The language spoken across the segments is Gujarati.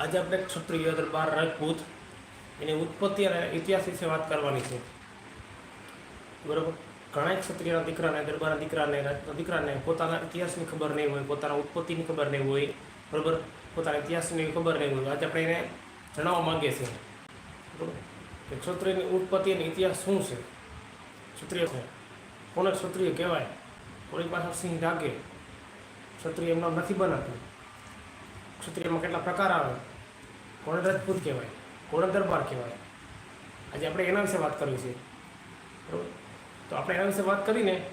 આજે આપણે ક્ષત્રિય દરબાર રાજપૂત એની ઉત્પત્તિ અને ઇતિહાસ વિશે વાત કરવાની છે. બરાબર? ઘણા ક્ષત્રિયના દીકરાને, દરબારના દીકરાને દીકરાને પોતાના ઇતિહાસની ખબર નહીં હોય, પોતાના ઉત્પત્તિની ખબર નહીં હોય, બરાબર? પોતાના ઇતિહાસની ખબર નહીં હોય. આજે આપણે એને જણાવવા માગીએ છીએ. બરાબર? કે ક્ષત્રિયની ઉત્પત્તિ અને ઇતિહાસ શું છે? ક્ષત્રિય છે. કોને ક્ષત્રિય કહેવાય? કોની પાછળ સિંહ ઢાકે ક્ષત્રિય એમના નથી બનાતું. ક્ષત્રિયમાં કેટલા પ્રકાર આવે. રાજપૂત કહેવાય કોણ દરબાર કહેવાય. આજે આપણે એના વિશે વાત કરવી છે. બરાબર? તો આપણે એના વિશે વાત કરીને,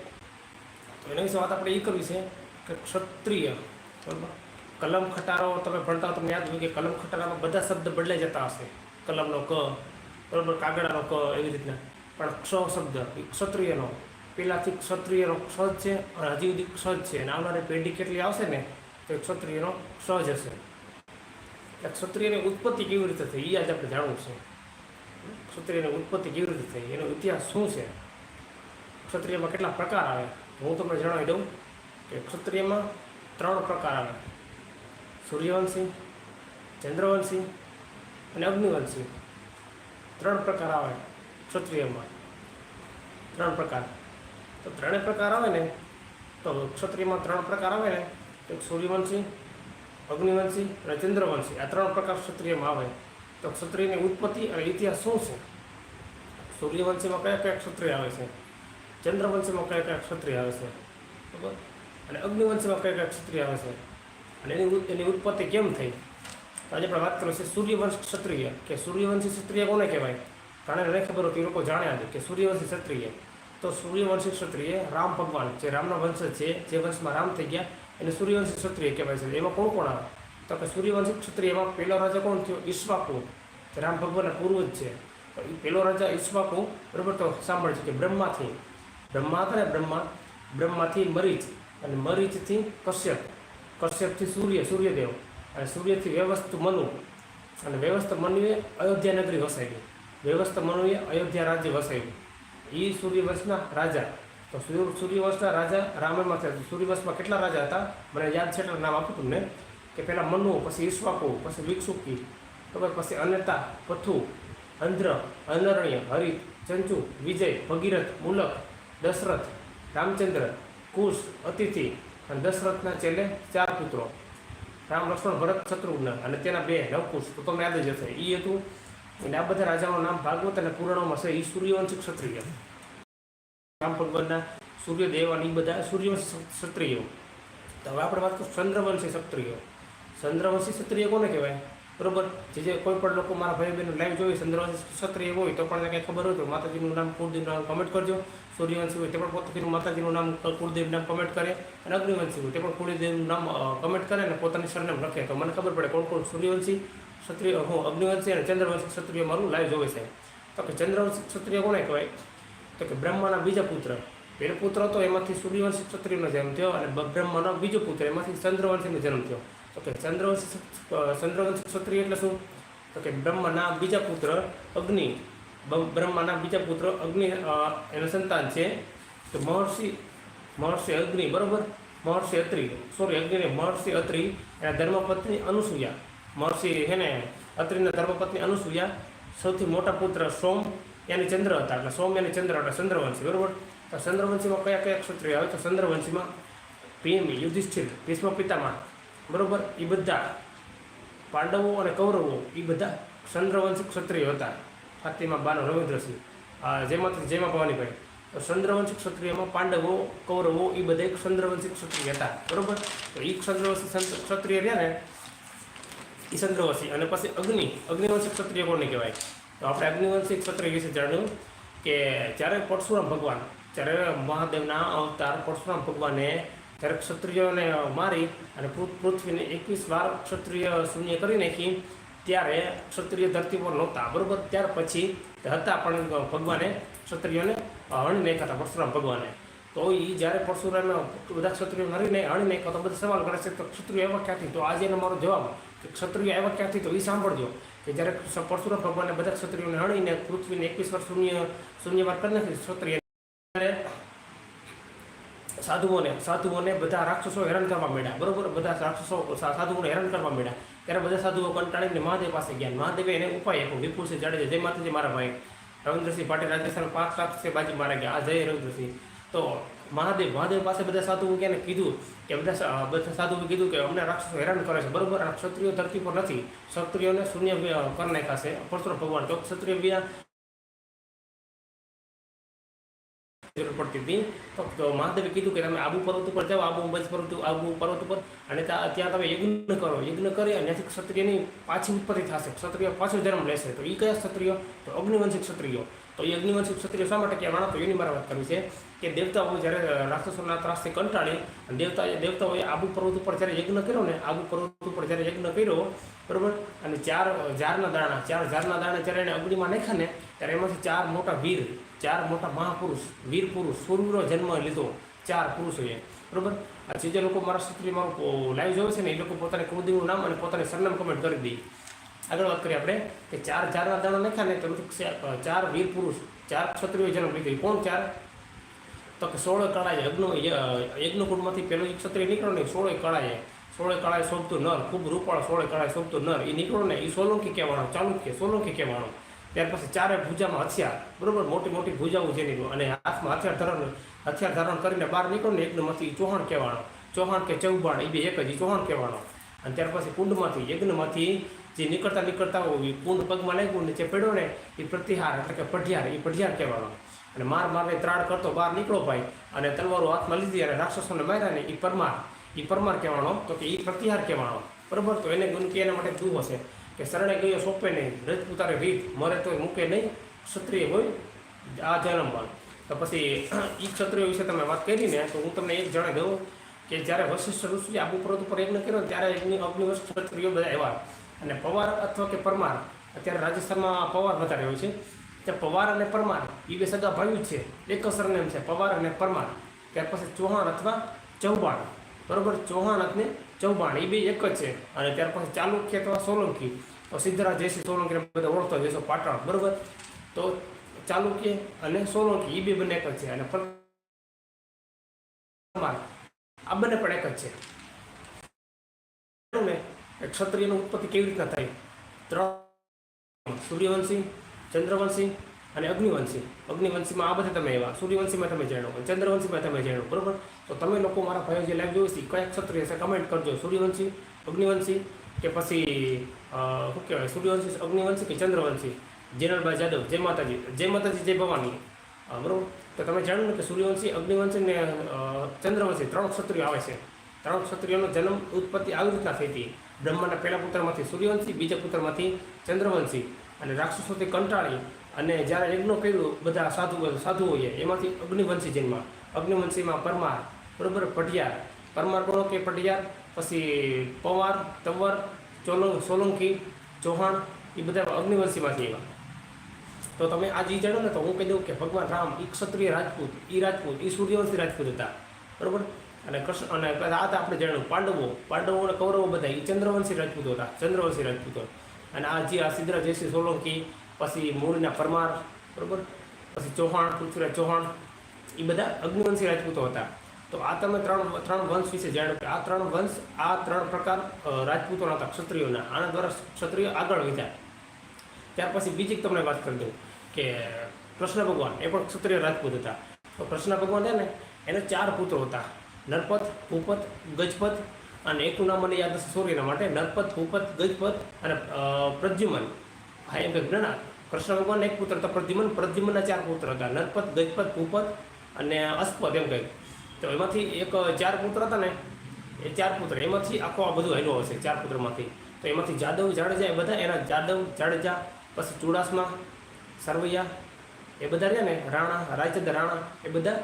તો એના વિશે વાત આપણે એ કરવી છે કે ક્ષત્રિય, બરાબર? કલમ ખટારો તમે ભણતા હો તમને યાદ હોય કે કલમ ખટારામાં બધા શબ્દ બદલાઈ જતા હશે. કલમનો ક, બરાબર? કાગડાનો ક, એવી રીતના. પણ ક્ષ શબ્દ, એ ક્ષત્રિયનો. પહેલાંથી ક્ષત્રિયનો ક્ષ છે અને હજી સુધી ક્ષ છે. અને આવનારી પેઢી કેટલી આવશે ને, તો ક્ષત્રિયનો ક્ષ જ હશે. એટલે ક્ષત્રિયની ઉત્પત્તિ કેવી રીતે થઈ એ આજે આપણે જાણવું છે. ક્ષત્રિયની ઉત્પત્તિ કેવી રીતે થઈ, એનો ઇતિહાસ શું છે? ક્ષત્રિયમાં કેટલા પ્રકાર આવે? હું તમને જણાવી દઉં કે ક્ષત્રિયમાં ત્રણ પ્રકાર આવે. સૂર્યવંશી, ચંદ્રવંશી અને અગ્નિવંશી. ત્રણ પ્રકાર આવે ક્ષત્રિયમાં. ત્રણ પ્રકાર. તો ત્રણેય પ્રકાર આવે ને, તો ક્ષત્રિયમાં ત્રણ પ્રકાર આવે ને એક સૂર્યવંશી અગ્નિવંશી અને ચંદ્રવંશી આ ત્રણ પ્રકાર ક્ષત્રિયમાં આવે તો ક્ષત્રિયની ઉત્પત્તિ અને ઇતિહાસ શું છે? સૂર્યવંશીમાં કયા કયા ક્ષત્રિય આવે છે? ચંદ્રવંશીમાં કયા કયા ક્ષત્રિય આવે છે? બરાબર? અને અગ્નિવંશીમાં કયા કયા ક્ષત્રિય આવે છે? અને એની એની ઉત્પત્તિ કેમ થઈ? આજે આપણે વાત કરીશું સૂર્યવંશ ક્ષત્રિય. કે સૂર્યવંશી ક્ષત્રિય કોને કહેવાય? કારણ નહીં ખબર હતી લોકો જાણ્યા છે કે સૂર્યવંશી ક્ષત્રિય. તો સૂર્યવંશી ક્ષત્રિય રામ ભગવાન જે રામના વંશ છે, જે વંશમાં રામ થઈ ગયા એને સૂર્યવંશી ક્ષત્રિય કહેવાય છે. એમાં કોણ કોણ આવે? તો કે સૂર્યવંશી ક્ષત્રિયમાં પહેલો રાજા કોણ થયો? ઈશ્વાકુ. જે રામ ભગવાનના પૂર્વજ છે. પહેલો રાજા ઈશ્વાકુ, બરાબર? તો સાંભળજો કે બ્રહ્માથી, બ્રહ્મા હતા ને બ્રહ્મા? બ્રહ્માથી મરીચ અને મરીચથી કશ્યપ. કશ્યપથી સૂર્ય, સૂર્યદેવ. અને સૂર્યથી વ્યવસ્થ મનુ. અને વ્યવસ્થ મનુએ અયોધ્યા નગરી વસાવી. વ્યવસ્થ મનુએ અયોધ્યા રાજ્ય વસાવ્યું. એ સૂર્યવંશના રાજા. તો સૂર્ય, સૂર્યવંશના રાજા રામાયણમાં થયા સૂર્યવંશમાં કેટલા રાજા હતા? મને યાદ છે એટલે નામ આપું તમને. કે પહેલાં મનુ પછી ઈશ્વાકુ, પછી વિક્ષુકી બરાબર પછી અનતા પથુ અંધ્ર અનરણ્ય, હરિત, ચંચુ, વિજય, ભગીરથ, મુલક, દશરથ, રામચંદ્ર, કુશ, અતિથિ અને દશરથના છેલ્લે ચાર પુત્રો. રામ, લક્ષ્મણ, ભરત, શત્રુઘ્ન અને તેના બે નવકુશ. તો તમને યાદ જ હશે. એ હતું એટલે આ બધા રાજાઓનું નામ ભાગવત અને પુરાણોમાં છે. એ સૂર્યવંશી ક્ષત્રિય. રામ ભગવાનના સૂર્યદેવ અને એ બધા સૂર્યવંશી ક્ષત્રિયો. તો હવે આપણે વાત કરીશું ચંદ્રવંશી ક્ષત્રિયો. ચંદ્રવંશી ક્ષત્રિય કોને કહેવાય? બરોબર? જે જે કોઈ પણ લોકો મારા ભાઈ બહેનો લાઈવ જોઈએ ચંદ્રવંશી ક્ષત્રિય હોય, તો પણ કંઈ ખબર હોય તો માતાજીનું નામ કુળદેવનું નામ કમેન્ટ કરજો. સૂર્યવંશી હોય તે પણ પોતાનું માતાજીનું નામ કુળદેવ નામ કમેન્ટ કરે અને અગ્નિવંશી હોય તે પણ કુળદેવનું નામ કમેન્ટ કરે અને પોતાની સરનામ લખે. તો મને ખબર પડે કોણ કોણ સૂર્યવંશી? ક્ષત્રિય, હું અગ્નિવંશી અને ચંદ્રવંશી ક્ષત્રિય મારું લાઈવ જોવે છે. તો કે ચંદ્રવંશી ક્ષત્રિય કોને કહેવાય? તો કે બ્રહ્માના બીજા પુત્ર. પહેલો પુત્ર હતો એમાંથી સૂર્યવંશી ક્ષત્રિયનો જન્મ થયો અને બ્રહ્માનો બીજો પુત્ર એમાંથી ચંદ્રવંશીનો જન્મ થયો. તો કે ચંદ્રવંશી ચંદ્રવંશી ક્ષત્રિય એટલે શું? તો કે બ્રહ્માના બીજા પુત્ર અગ્નિ. બ્રહ્માના બીજા પુત્ર અગ્નિ એનો સંતાન છે. તો મહર્ષિ મહર્ષિ અગ્નિ, બરોબર? મહર્ષિ અત્રિ. સોરી, અગ્નિ મહર્ષિ અત્રિ એના ધર્મપત્ની અનુસૂયા. મહર્ષિ હે ને અત્રિના ધર્મપત્ની અનુસૂયા સૌથી મોટા પુત્ર સોમ એની ચંદ્ર હતા. એટલે સોમ એની ચંદ્ર એટલે ચંદ્રવંશી, બરોબર? તો ચંદ્રવંશીમાં કયા કયા ક્ષત્રિય આવે? તો ચંદ્રવંશીમાં ભીમ, યુધિષ્ઠિર ભીષ્મ પિતામહ બરોબર? એ બધા પાંડવો અને કૌરવો એ બધા ચંદ્રવંશી ક્ષત્રિય હતા. ફાતિમા બાનો રવિન્દ્રસિંહ જેમાંથી જેમાં ભવાનીભાઈ. તો ચંદ્રવંશી ક્ષત્રિયમાં પાંડવો, કૌરવો એ બધા એક ચંદ્રવંશી ક્ષત્રિય હતા. બરોબર? તો એ ચંદ્રવંશી ક્ષત્રિય રહ્યા ને ચંદ્રવંશી અને પછી અગ્નિ. અગ્નિવંશી ક્ષત્રિય કોને કહેવાય. તો આપણે અગ્નિવંશી ક્ષત્રિય વિશે જાણ્યું કે જ્યારે પરશુરામ ભગવાન, જ્યારે મહાદેવના અવતાર પરશુરામ ભગવાને જ્યારે ક્ષત્રિયોને મારી અને પૃથ્વીને એકવીસ વાર ક્ષત્રિય શૂન્ય કરી નાખી, ત્યારે ક્ષત્રિય ધરતી પર નહોતા. બરાબર? ત્યાર પછી હતા પણ ભગવાને ક્ષત્રિયોને હણી નાખ્યા હતા પરશુરામ ભગવાને. તો એ જ્યારે પરશુરામે બધા ક્ષત્રિયો મરીને નાખ્યા તો બધા સવાલ કરે છે તો ક્ષત્રિય એવા ક્યાંથી? તો આજે એનો મારો જવાબ કે ક્ષત્રિય એવા ક્યાંથી? તો એ સાંભળજો કે જ્યારે પરશુરામ ભગવાનને બધા ક્ષત્રિયોને હણીને પૃથ્વીને એકવીસ વાર શૂન્ય શૂન્ય વાર કરી નાખી, ક્ષત્રિય સાધુઓને સાધુઓને બધા રાક્ષસો હેરાન કરવા માંડ્યા. બરોબર? બધા રાક્ષસો સાધુઓને હેરાન કરવા માંડ્યા. ત્યારે બધા સાધુઓ કંટાળીને મહાદેવ પાસે ગયા. મહાદેવે એને ઉપાય આપ્યો. વિપુલસિંહ જાડેજા, જય માતાજી મારા ભાઈ. રવિન્દ્રસિંહ પાટીલ રાજસ્થાન પાંચ લાખ છે, બાજી મારા ગયા. આ જય રવિન્દ્રસિંહ. તો મહાદેવ મહાદેવ પાસે બધા સાધુઓ ગયા કીધું કે બધા બધા સાધુઓ કીધું કે અમને રાક્ષસો હેરાન કરે છે. બરોબર, આ ક્ષત્રિયો ધરતી પર નથી. ક્ષત્રિયોને શૂન્ય કરી નાખાશે પરશુરામ ભગવાન તો ક્ષત્રિય બીજા જરૂર પડતી હતી તો મહાદેવે કીધું કે તમે આબુ પર્વત ઉપર જાઓ, આબુ બંધ પર્વત, આબુ પર્વત ઉપર, અને ત્યાં તમે યજ્ઞ કરો. યજ્ઞ કરી અને ક્ષત્રિયની પાછી ઉત્પત્તિ થશે. ક્ષત્રિય પાછો જન્મ લેશે. તો એ કયા ક્ષત્રિયો? તો અગ્નિવંશી ક્ષત્રિયો. તો એ ક્ષત્રિય શા માટે કહેવાના? તો એની મારે વાત કરવી છે કે દેવતાઓ જ્યારે રાક્ષસોના ત્રાસથી કંટાળી અને દેવતા દેવતાઓએ આબુ પર્વત ઉપર જ્યારે યજ્ઞ કર્યો ને, આબુ પર્વત ઉપર જ્યારે યજ્ઞ કર્યો, બરાબર? અને ચાર ઝારના દાણા, ચાર ઝારના દાણા જ્યારે એને અગ્નિમાં નાખ્યા ને, ત્યારે એમાંથી ચાર મોટા વીર, ચાર મોટા મહાપુરુષ, વીર પુરુષ, સૂર્યનો જન્મ લીધો. ચાર પુરુષોએ, બરાબર? આ જે લોકો મારા મારું લાઈવ જોવે છે ને, એ લોકો પોતાની કુળદેવીનું નામ અને પોતાની સરનામ કમેન્ટ કરી દે. આગળ વાત કરીએ આપણે કે ચાર ચારના દાણા નાખ્યા ને તો ચાર વીર પુરુષ, ચાર ક્ષત્રિય જન્મ લીધો કોણ ચાર? તો કે સોળે કળાએ યજ્ઞ યજ્ઞકુંડમાંથી પેલો એક ક્ષત્રિય નીકળ્યો ને સોળે કળાએ સોળે કળાએ શોભતું નર, ખૂબ રૂપાળ સોળે કળાએ શોભતું નર એ નીકળ્યો ને એ સોલંકી કહેવાનો, ચાલુક્ય, સોલંકી કહેવાનો. ત્યાર પછી ચારે ભૂજામાં હથિયાર, બરોબર? મોટી મોટી ભૂજાઓ જેની અને હાથમાં હથિયાર ધારણ હથિયાર ધારણ કરીને બહાર નીકળો ને યજ્ઞમાંથી ચૌહાણ કહેવાનો. ચૌહાણ કે ચૌબાણ એ બે એક જ એ ચૌહાણ કહેવાનો. અને ત્યાર પછી કુંડમાંથી, યજ્ઞમાંથી જે નીકળતા નીકળતા હોય કુંડ પગમાં લાગ્યું ને જે પડ્યો ને, એ પ્રતિહાર એટલે કે પઢિયાર, એ પઢિયાર કહેવાનો. અને માર મારને ત્રાડ કરતો બહાર નીકળો ભાઈ અને તલવારો હાથમાં લીધી અને રાક્ષસોને માર્યા ને એ પરમાર એ પરમાર કહેવાનો, તો કે એ પ્રતિહાર કહેવાનો. બરાબર? તો એને ગુણકી એના માટે શું હશે કે શરણે ગયો, સોંપે નહીં રજપૂતારે રીત મરે તો મૂકે નહીં, ક્ષત્રિય હોય, આ જન્મમાં. તો પછી એ ક્ષત્રિય વિશે તમે વાત કરી ને, તો હું તમને એક જણાવી દઉં કે જ્યારે વશિષ્ઠ ઋષિએ આબુ પર્વત ઉપર યજ્ઞ કર્યો ત્યારે અગ્નિવશ ક્ષત્રિયો બધા આવ્યા. અને પવાર અથવા કે પરમાર, અત્યારે રાજસ્થાનમાં પવાર વધારે હોય છે. તે પવાર અને પરમાર એ બે સગા ભાઈ છે. એક સરનેમ છે, પવાર અને પરમાર. ત્યાર પછી ચૌહાણ અથવા ચૌબાણ. બરોબર? ચૌહાણ અને ચૌબાણ એ બે એક જ છે. અને ત્યાર પછી ચાલુક્ય અથવા સોલંકી. તો સિદ્ધરાજ, જયસિંહ સોલંકીને બધા ઓળખતો જશો પાટણ. બરાબર? તો ચાલુક્ય અને સોલંકી એ બે બંને એક જ છે. અને પરમાર, આ બંને પણ એક જ છે. ક્ષત્રિયની ઉત્પત્તિ કેવી રીતના થઈ ત્રણ સૂર્યવંશી, ચંદ્રવંશી અને અગ્નિવંશી. અગ્નિવંશીમાં આ બધા તમે એવા સૂર્યવંશીમાં તમે જાણો ચંદ્રવંશીમાં તમે જાણો, બરોબર? તો તમે લોકો મારા ભાઈઓ જે લાઈવ જોઈ છે કયા ક્ષત્રિય છે કમેન્ટ કરજો. સૂર્યવંશી, અગ્નિવંશી કે પછી શું કહેવાય? સૂર્યવંશી, અગ્નિવંશી કે ચંદ્રવંશી? જીનલભાઈ જાદવ, જય માતાજી. જય માતાજી, જય ભવાની. બરોબર? તો તમે જાણો ને કે સૂર્યવંશી, અગ્નિવંશી ને ચંદ્રવંશી ત્રણ ક્ષત્રિયો આવે છે. ત્રણ ક્ષત્રિયોનો જન્મ, ઉત્પત્તિ આવી રીતના થઈ હતી. બ્રહ્માના પહેલા પુત્રમાંથી સૂર્યવંશી, બીજા પુત્રમાંથી ચંદ્રવંશી અને રાક્ષસોથી કંટાળી અને જ્યારે યજ્ઞો કર્યું, બધા સાધુ સાધુઓએ એમાંથી અગ્નિવંશી જન્મ અગ્નિવંશીમાં પરમાર, બરોબર, પઢિયાર. પરમાર ગણો કે પઢિયાર? પછી પવાર, તવર, ચોલો, સોલંકી, ચૌહાણ, એ બધા અગ્નિવંશીમાંથી એવા તો તમે આજે ઈ જાણો ને તો હું કહી દઉં કે ભગવાન રામ એ ક્ષત્રિય રાજપૂત એ રાજપૂત એ સૂર્યવંશી રાજપૂત હતા. બરોબર? અને કૃષ્ણ અને આ તો આપણે જાણ્યું, પાંડવો પાંડવો અને કૌરવો બધા એ ચંદ્રવંશી રાજપૂતો હતા, ચંદ્રવંશી રાજપૂતો. અને આ જે આ સિદ્ધરાજ જયસિંહ સોલંકી, પછી મૂળના પરમાર, બરોબર? પછી ચૌહાણ, પૃથ્વીરાજ ચૌહાણ એ બધા અગ્નિવંશી રાજપૂતો હતા. તો આ તમે ત્રણ ત્રણ વંશ વિશે જાણ્યું કે આ ત્રણ વંશ, આ ત્રણ પ્રકાર રાજપૂતોના હતા, ક્ષત્રિયોના. આના દ્વારા ક્ષત્રિયો આગળ વધ્યા. ત્યાર પછી બીજી તમને વાત કરી દઉં કે કૃષ્ણ ભગવાન, એ પણ ક્ષત્રિય રાજપૂત હતા. તો કૃષ્ણ ભગવાન છે ને, એને ચાર પુત્રો હતા. નરપત ભૂપત ગજપત અને એકનું નામ મને યાદ હશે સોરીના માટે. નરપત ભૂપત ગજપત અને પ્રદ્યુમન. હા એમ કે ના કૃષ્ણ ભગવાન એક પુત્ર હતા, પ્રદ્યુમન. પ્રદ્યુમનના ચાર પુત્ર હતા. નરપત ગજપત ભૂપત અને અસ્પદ એમ કહ્યું તો એમાંથી એક ચાર પુત્ર હતા ને, એ ચાર પુત્ર. એમાંથી આખો આ બધું હેલો હશે, ચાર પુત્રમાંથી. તો એમાંથી જાદવ જાડેજા એ બધા, એના જાદવ જાડેજા, પછી ચુડાસમા, સરવૈયા એ બધા રહ્યા ને, રાણા રાજચંદ્ર રાણા એ બધા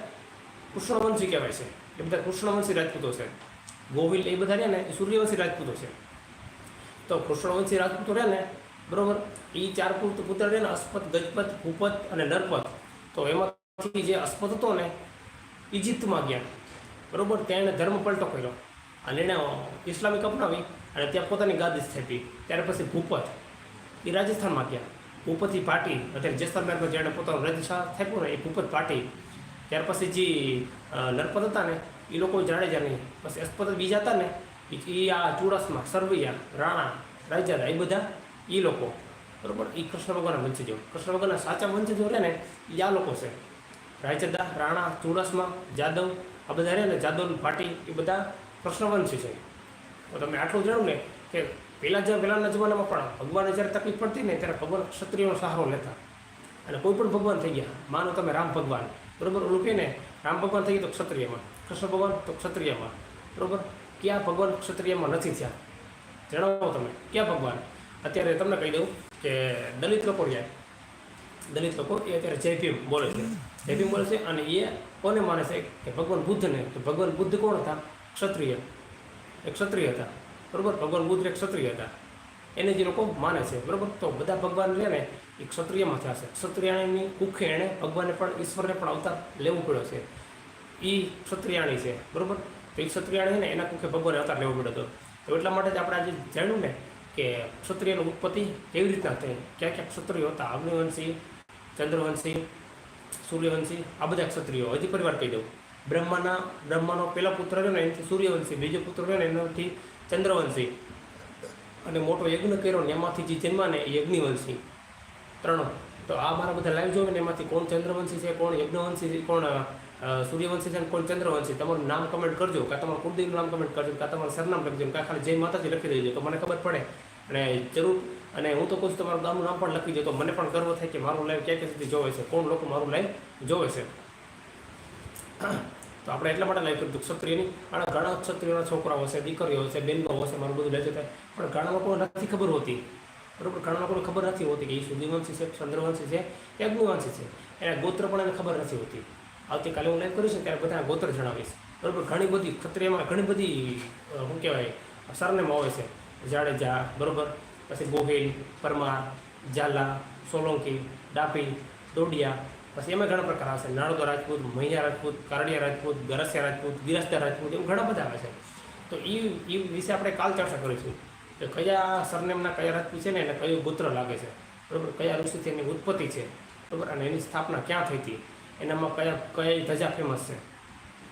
કૃષ્ણવંશી કહેવાય છે. એ બધા કૃષ્ણવંશી રાજપૂતો છે. ગોવિંદ એ બધા રહ્યા ને એ સૂર્યવંશી રાજપૂતો છે. તો કૃષ્ણવંશી રાજપૂતો રહ્યા ને, બરાબર? એ ચાર પુત્ર રહ્યા ને અસ્પત, ગજપત, ભૂપત અને નરપત. તો એમાંથી જે અસ્પત હતો ને ઇજિપ્તમાં ગયા. બરાબર? ત્યાં એણે ધર્મ પલટો કર્યો. અને એણે ઇસ્લામિક અપનાવી અને ત્યાં પોતાની ગાદી સ્થાપી. ત્યાર પછી ભૂપત એ રાજસ્થાનમાં ગયા. ભૂપતથી પાટી, અત્યારે જેસલમેરમાં જેણે પોતાનું રાજ્ય સ્થાપ્યું ને, એ ભૂપત પાટી ત્યાર પછી જે અ, હતા ને એ લોકો જાડેજા નહીં. પછી અસ્પત બીજા હતા ને એ આ ચુડાસમા સરવૈયા રાણા રાજાદા એ બધા એ લોકો. બરાબર? એ કૃષ્ણ ભગવાનના વંશજો. કૃષ્ણ ભગવાનના સાચા વંશજો રહે ને એ આ લોકો છે. રાયચદા રાણા ચુડાસમા જાદવ આ બધા રહે ને જાદવ ભાટી એ બધા કૃષ્ણવંશી છે. તો તમે આટલું જાણું ને કે પહેલાં જ પહેલાંના જમાનામાં પણ ભગવાનને જ્યારે તકલીફ પડતી ને ત્યારે ભગવાન ક્ષત્રિયનો સહારો લેતા. અને કોઈ પણ ભગવાન થઈ ગયા માનો તમે રામ ભગવાન. બરોબર? ઓલું રામ ભગવાન થઈ તો ક્ષત્રિયમાં. કૃષ્ણ ભગવાન તો ક્ષત્રિયમાં. બરોબર? ક્યાં ભગવાન ક્ષત્રિયમાં નથી થયા? જણાવો તમે, ક્યાં ભગવાન? અત્યારે તમને કહી દઉં કે દલિત લોકો રહ્યા દલિત લોકો એ અત્યારે જય ભીમ બોલે છે. જય ભીમ બોલે છે અને એ કોને માને છે કે ભગવાન બુદ્ધને? તો ભગવાન બુદ્ધ કોણ હતા? ક્ષત્રિય. એક ક્ષત્રિય હતા. બરોબર? ભગવાન બુદ્ધ એક ક્ષત્રિય હતા. એને જે લોકો માને છે. બરાબર? તો બધા ભગવાન રહે ને એ ક્ષત્રિયમાં થયા છે. ક્ષત્રિયાણીની કુખે એણે ભગવાનને પણ, ઈશ્વરને પણ અવતાર લેવું પડ્યો છે. એ ક્ષત્રિયાણી છે. બરાબર? તો એ ક્ષત્રિયાણી ને, એના કુખે ભગવાને અવતાર લેવો પડ્યો હતો. તો એટલા માટે જ આપણે આજે જાણ્યું ને કે ક્ષત્રિયની ઉત્પત્તિ કેવી રીતના થઈ? ક્યાં ક્યાં ક્ષત્રિયો હતા? અગ્નિવંશી, ચંદ્રવંશી, સૂર્યવંશી, આ બધા ક્ષત્રિયો. હજી પરિવાર કહી દઉં. બ્રહ્માના, બ્રહ્માનો પહેલો પુત્ર રહ્યો ને, એનાથી સૂર્યવંશી. બીજો પુત્ર રહ્યો ને, એનાથી ચંદ્રવંશી. અને મોટો યજ્ઞ કર્યો ને એમાંથી જે જન્મા ને એ યજ્ઞવંશી. ત્રણ. તો આ મારા બધા લાઈવ જોવે ને એમાંથી કોણ ચંદ્રવંશી છે, કોણ યજ્ઞવંશી છે, કોણ સૂર્યવંશી છે કોણ ચંદ્રવંશી. તમારું નામ કમેન્ટ કરજો, કાં તમારું કુળદેવનું નામ કમેન્ટ કરજો, કાં તમારું સરનામ લખજો કાં ખાલી જય માતાજી લખી દેજો. તો મને ખબર પડે. અને જરૂર, અને હું તો કહું છું તમારું ગામનું નામ પણ લખી દો. તો મને પણ ગર્વ થાય કે મારું લાઈવ ક્યાં ક્યાં સુધી જોવે છે, કોણ લોકો મારું લાઈવ જોવે છે. તો આપણે એટલા માટે લાઈવ કર્યું ક્ષત્રિયની અને ઘણા ક્ષત્રિયના છોકરાઓ હશે, દીકરીઓ હશે બહેનો હશે, મારું બધું થાય. પણ ઘણા લોકોને નથી ખબર હોતી. બરોબર? ઘણા લોકોને ખબર નથી હોતી કે એ સુધીવંશી છે, ચંદ્રવંશી છે, કે અગ્નિવંશી છે. એના ગોત્ર પણ એને ખબર નથી હોતી. આવતીકાલે હું લાઈવ કરીશ ને ત્યારે બધા ગોત્ર જણાવીશ. બરોબર? ઘણી બધી ક્ષત્રિયમાં ઘણી બધી શું કહેવાય, સરનેમાં હોય છે. જાડેજા, બરોબર? પછી ગોહિલ, પરમાર, ઝાલા, સોલંકી ડાપી ડોડિયા પછી એમાં ઘણા પ્રકાર આવશે છે. રાજપૂત, મૈયા રાજપૂત, કારડિયા રાજપૂત, ગરસિયા રાજપૂત ગિરસ્તા રાજપૂત, એવું ઘણા બધા આવે છે. તો એ એ વિશે આપણે કાલ ચર્ચા કરીશું કે કયા સરનેમના કયા રાજપૂત છે ને એને કયું ગોત્ર લાગે છે. બરાબર? કયા ઋષિથી એની ઉત્પત્તિ છે. બરાબર? અને એની સ્થાપના ક્યાં થઈ હતી? એનામાં કયા કયા ધજા ફેમસ છે?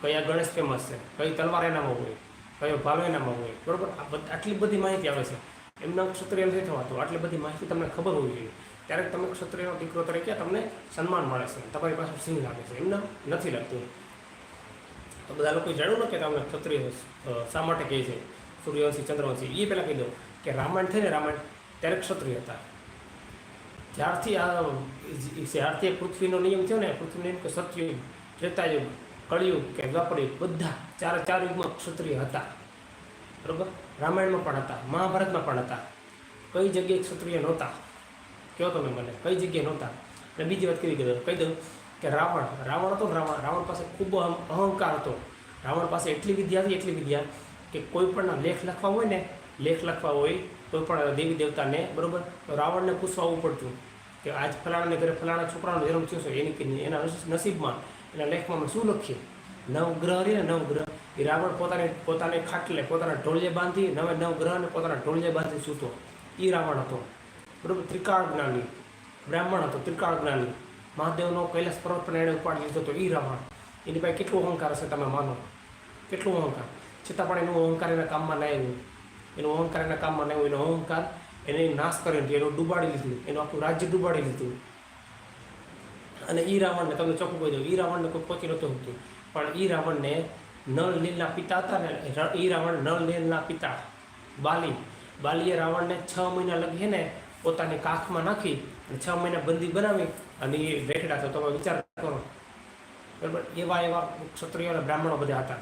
કયા ગણેશ ફેમસ છે? કઈ તલવાર એનામાં હોય? કયો ભાવ એનામાં હોય? બરાબર? આ આટલી બધી માહિતી આવે છે. એમના ક્ષત્રિય નથી થવાતું. આટલી બધી માહિતી તમને ખબર હોવી જોઈએ. ત્યારે તમે ક્ષત્રિયનો દીકરો તરીકે તમને સન્માન મળે છે. તમારી પાસે સિંહ લાગે છે. એમને નથી લાગતું. તો બધા લોકો જાણ્યું ને કે તમને ક્ષત્રિય શા માટે કહે છે? સૂર્યવંશી, ચંદ્રવંશી એ પહેલાં કહી દઉં કે રામાયણ થઈને રામાયણ, ત્યારે ક્ષત્રિય હતા. જ્યારથી આ જ્યારથી પૃથ્વીનો નિયમ થયો ને, પૃથ્વીનો નિયમ કે સત્યુગ ત્રેતાયુગ, કળિયુગ કે દ્વાપરયુગ, બધા ચાર ચાર યુગમાં ક્ષત્રિય હતા. બરોબર? રામાયણમાં પણ હતા, મહાભારતમાં પણ હતા. કઈ જગ્યાએ ક્ષત્રિય નહોતા? કહો તમે મને? કઈ જગ્યાએ નહોતા? અને બીજી વાત કેવી કીધું? કહી દઉં કે રાવણ રાવણ હતો રાવણ રાવણ પાસે ખૂબ અહંકાર હતો. રાવણ પાસે એટલી વિદ્યા હતી, એટલી વિદ્યા કે કોઈ પણના લેખ લખવા હોય ને, લેખ લખવા હોય, કોઈ પણ દેવી દેવતાને બરાબર રાવણને પૂછવા આવવું પડતું કે આજ ફલાણાને ઘરે ફલાણા છોકરાનો જન્મ થયો છે, એની એના નસીબમાં, એના લેખમાં અમે શું લખીએ? નવગ્રહ રહે નવગ્રહ. એ રાવણ પોતાને પોતાને ખાટલે, પોતાના ઢોળજે બાંધી નવે નવગ્રહને પોતાના ઢોળજે બાંધી સૂતો. એ રાવણ હતો. બરોબર? ત્રિકાળ જ્ઞાની. બ્રાહ્મણ હતો, ત્રિકાળ જ્ઞાની. મહાદેવનો કૈલાસ પર્વત પણ એણે ઉપાડી લીધો હતો એ રાવણ એની પાસે કેટલું અહંકાર હશે તમે માનો? કેટલું અહંકાર? છતાં પણ એનું અહંકાર એના કામમાં ના આવ્યું. એનું અહંકાર એના કામમાં ના આવ્યું. એનો અહંકાર એને નાશ કર્યો એનું ડૂબાડી લીધું. એનું આખું રાજ્ય ડૂબાડી લીધું. અને ઈ રાવણને તમને ચોખ્ખું કહી દઉં, ઈ રાવણને કોઈ પહોંચી નહોતું હતું. પણ ઈ રાવણને નળ નીલના પિતા હતા ને, ઈ રાવણ નળ નીલના પિતા, બાલી. બાલીએ રાવણને છ મહિના લગીએ ને પોતાની કાખમાં નાખી અને છ મહિના બંદી બનાવી અને એ વેઠડા તો તમે વિચાર કરો. બરાબર? એવા એવા ક્ષત્રિયો અને બ્રાહ્મણો બધા હતા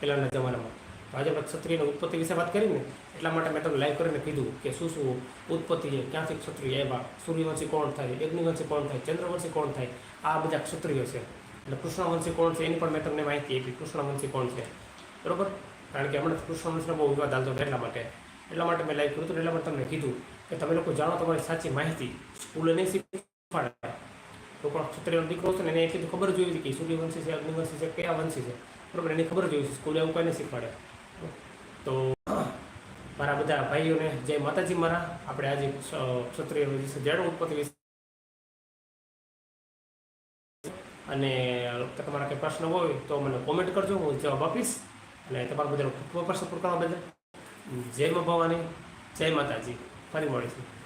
પહેલાંના જમાનામાં. તો આજે આપણે ક્ષત્રિયની ઉત્પત્તિ વિશે વાત કરી ને એટલા માટે મેં તમને લાઈવ કરીને કીધું કે શું શું ઉત્પત્તિ છે, ક્યાંથી ક્ષત્રિય આવ્યા, સૂર્યવંશી કોણ થાય, અગ્નિવંશી કોણ થાય, ચંદ્રવંશી કોણ થાય, આ બધા ક્ષત્રિયો છે. એટલે કૃષ્ણવંશી કોણ છે એની પણ મેં તમને માહિતી આપી. કૃષ્ણવંશી કોણ છે? બરાબર? કારણ કે હમણાં કૃષ્ણવંશનો બહુ વિવાદ હાલતો હતો એટલા માટે. એટલા માટે મેં લાઈવ કર્યું હતું એટલા માટે તમને કીધું. કે તમે લોકો જાણો તમારી સાચી માહિતી. સ્કૂલે નહીં શીખવાડે તો પણ ક્ષત્રિયનો દીકરો છે ને એને એટલી ખબર જોઈ હતી કે સૂર્યવંશી છે અગ્નિવંશી છે, કયા વંશી છે. બરાબર, એની ખબર જોઈ છે સ્કૂલે એવું કંઈ શીખવાડે. તો મારા બધા ભાઈઓને જય માતાજી મારા. આપણે આજે ક્ષ- ક્ષત્રિય વિશે જાણો ઉત્પત્તિ વિશે. અને તમારા કંઈ પ્રશ્ન હોય તો મને કોમેન્ટ કરજો, હું જવાબ આપીશ. અને તમારા બધાનો ખૂબ ખૂબ સપોર્ટ કરવા જય મા ભવાની, જય માતાજી. Funny word.